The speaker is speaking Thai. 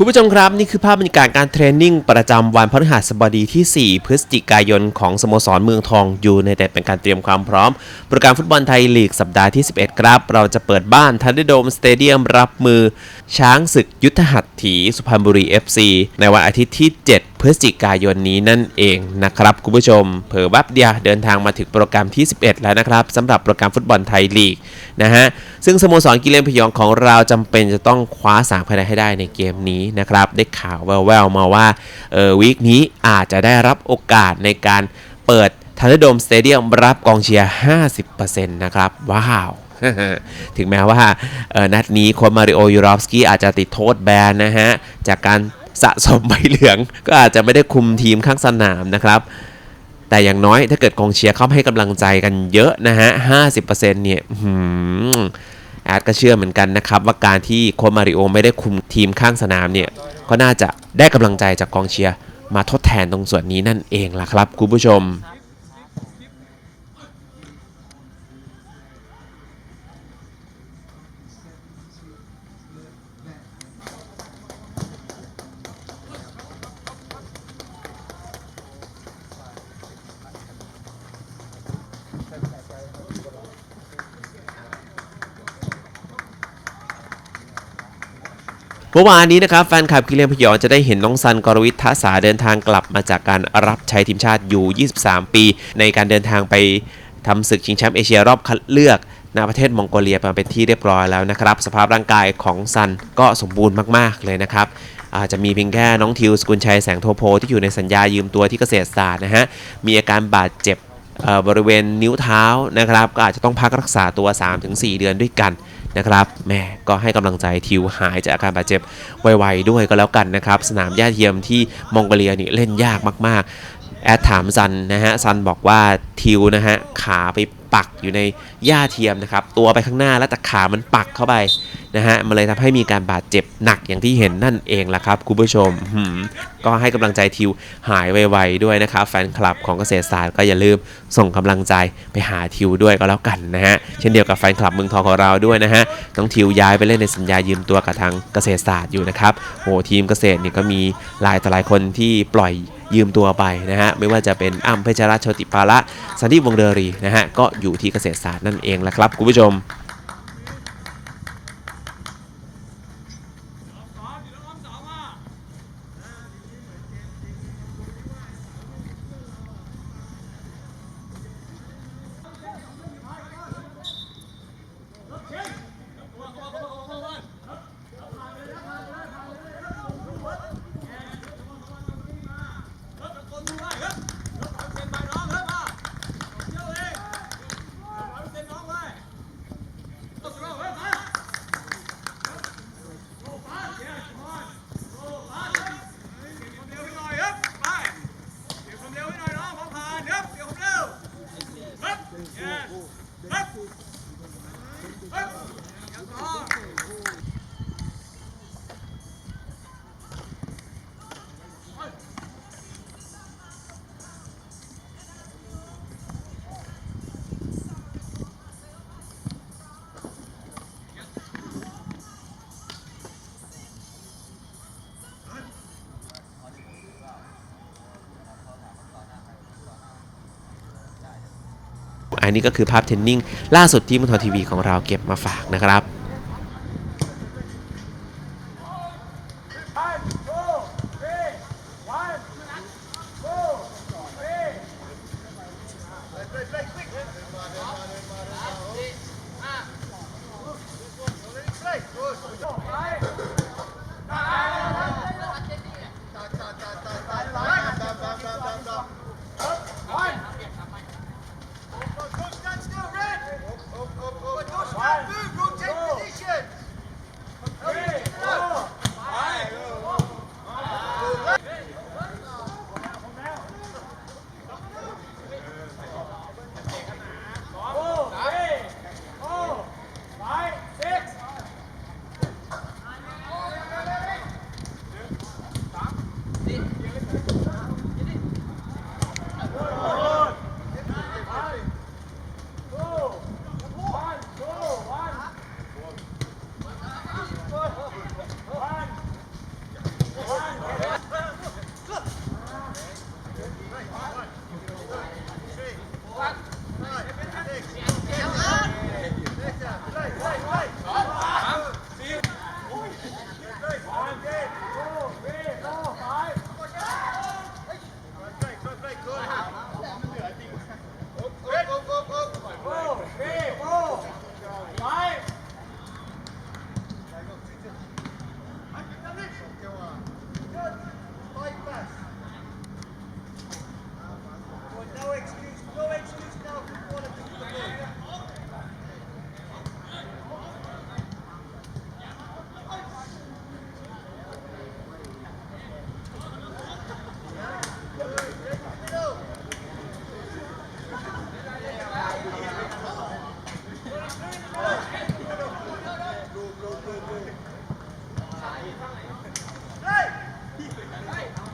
คุณผู้ชมครับนี่คือภาพบรรยากาศการเทรนนิ่งประจำวันพฤหัสบดีที่ 4 พฤศจิกายนของสโมสรเมืองทองยูในแต่เป็นการเตรียมความพร้อม โปรแกรมฟุตบอลไทยลีกสัปดาห์ที่ 11 ครับ เราจะเปิดบ้านทันเดโดมสเตเดียมรับมือ ช้างศึกยุทธหัตถีสุพรรณบุรี FC ในวันอาทิตย์ที่ 7 พฤศจิกายนนี้นั่นเองนะครับคุณผู้ชม เผอแวับเดียเดินทางมาถึงโปรแกรมที่ 11 แล้วนะครับสำหรับโปรแกรมฟุตบอลไทยลีกนะฮะซึ่งสโมสรกิเลนพยองของเราจำเป็นจะต้องคว้าสามคะแนนให้ได้ในเกมนี้นะครับได้ข่าวแววๆมาว่าเออวีคนี้อาจจะได้รับโอกาสในการเปิดทันโดมสเตเดียมรับกองเชียร์ 50%นะครับว้าว ถึงแม้ว่านัดนี้โค้ชมาริโอยูรอฟสกี้อาจจะติดโทษแบนนะฮะ จากการสะสมใบเหลืองก็อาจจะไม่ได้คุมทีมข้างสนามนะครับแต่อย่างน้อยถ้าเกิดกองเชียร์เข้ามาให้กำลังใจกันเยอะนะฮะ 50%เนี่ยแอดก็เชื่อเหมือนกันนะครับ ว่าการที่โคมาริโอไม่ได้คุมทีมข้างสนามเนี่ย ก็น่าจะได้กำลังใจจากกองเชียร์มาทดแทนตรงส่วนนี้นั่นเองล่ะครับ คุณผู้ชม เมื่อวานนี้นะครับแฟนคลับกิเลนพยองจะได้เห็นน้องซันกรวิทย์ทัศาเดินทางกลับมาจากการรับใช้ทีมชาติอยู่ 23 ปี ในการเดินทางไปทำศึกชิงแชมป์เอเชียรอบคัดเลือกณประเทศมองโกเลียมาเป็นที่เรียบร้อยแล้วนะครับ สภาพร่างกายของซันก็สมบูรณ์มาก ๆ เลยนะครับ อาจจะมีเพียงแค่น้องทิวสกุลชัยแสงโทโพที่อยู่ในสัญญายืมตัวที่เกษตรศาสตร์นะฮะ มีอาการบาดเจ็บบริเวณนิ้วเท้านะครับ ก็อาจจะต้องพักรักษาตัว 3-4 เดือนด้วยกัน นะครับแม่ก็ให้กำลังใจทิวหายจากอาการบาดเจ็บไวๆด้วยก็แล้วกันนะครับ สนามหญ้าเทียมที่มองโกเลียนี่เล่นยากมาก ๆ แอดถามซันนะฮะซันบอกว่าทิวนะฮะขาไป ปักอยู่ในหญ้าเทียมนะครับ ตัวไปข้างหน้าแล้วแต่ขามันปักเข้าไปนะฮะมันเลยทำให้มีการบาดเจ็บหนักอย่างที่เห็นนั่นเองล่ะครับคุณผู้ชมมก็ให้กำลังใจทิวหายไวๆด้วยนะครับ แฟนคลับของเกษตรศาสตร์ก็อย่าลืมส่งกำลังใจไปหาทิวด้วยก็แล้วกันนะฮะเช่นเดียวกับแฟนคลับเมืองทองของเราด้วยนะฮะน้องทิวย้ายไปเล่นในสัญญายืมตัวกับทางเกษตรศาสตร์อยู่นะครับโอ้ทีมเกษตรเนี่ยก็มีหลายต่อหลายคนที่ปล่อย ยืมตัวไปนะฮะไม่ว่าจะเป็นอ้ำเพชรรัตน์โชติปาละสันติวงเดอรีนะฮะก็อยู่ที่เกษตรศาสตร์นั่นเองแหละครับคุณผู้ชม อันนี้ก็คือภาพเทนนิ่งล่าสุดที่มุทอทีวีของเราเก็บมาฝากนะครับ right.